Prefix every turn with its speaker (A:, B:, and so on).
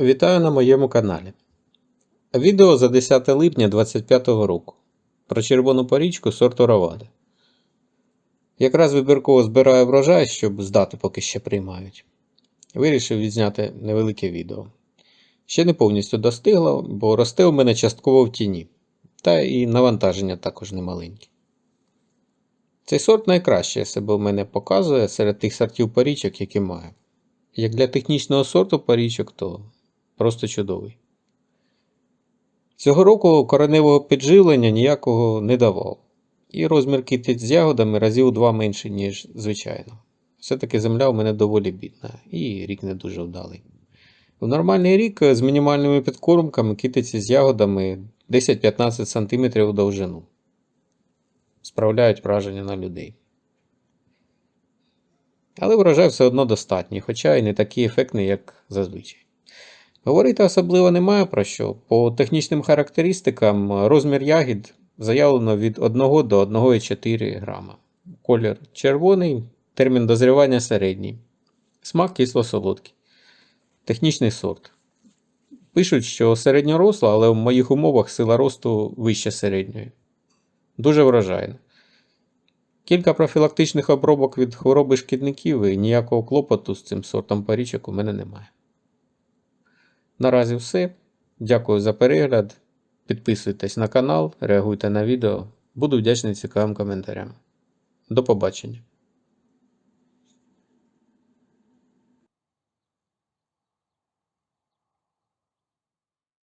A: Вітаю на моєму каналі. Відео за 10 липня 2025 року про червону порічку сорту Равада. Якраз вибірково збираю врожай, щоб здати, поки ще приймають. Вирішив відзняти невелике відео. Ще не повністю достигло, бо росте у мене частково в тіні, та і навантаження також немаленьке. Цей сорт найкраще себе в мене показує серед тих сортів порічок, які маю. Як для технічного сорту порічок, то просто чудовий. Цього року кореневого підживлення ніякого не давав. І розмір китиць з ягодами разів у два менше, ніж звичайно. Все-таки земля у мене доволі бідна, і рік не дуже вдалий. В нормальний рік з мінімальними підкормками китиці з ягодами 10-15 см у довжину. Справляють враження на людей. Але врожай все одно достатній, хоча і не такий ефектний, як зазвичай. Говорити особливо немає про що. По технічним характеристикам розмір ягід заявлено від 1 до 1,4 грама. Колір червоний, термін дозрівання середній. Смак кисло-солодкий. Технічний сорт. Пишуть, що середньоросла, але в моїх умовах сила росту вища середньої. Дуже врожайна. Кілька профілактичних обробок від хвороби шкідників і ніякого клопоту з цим сортом порічок у мене немає. Наразі все. Дякую за перегляд. Підписуйтесь на канал, реагуйте на відео. Буду вдячний цікавим коментарям. До побачення.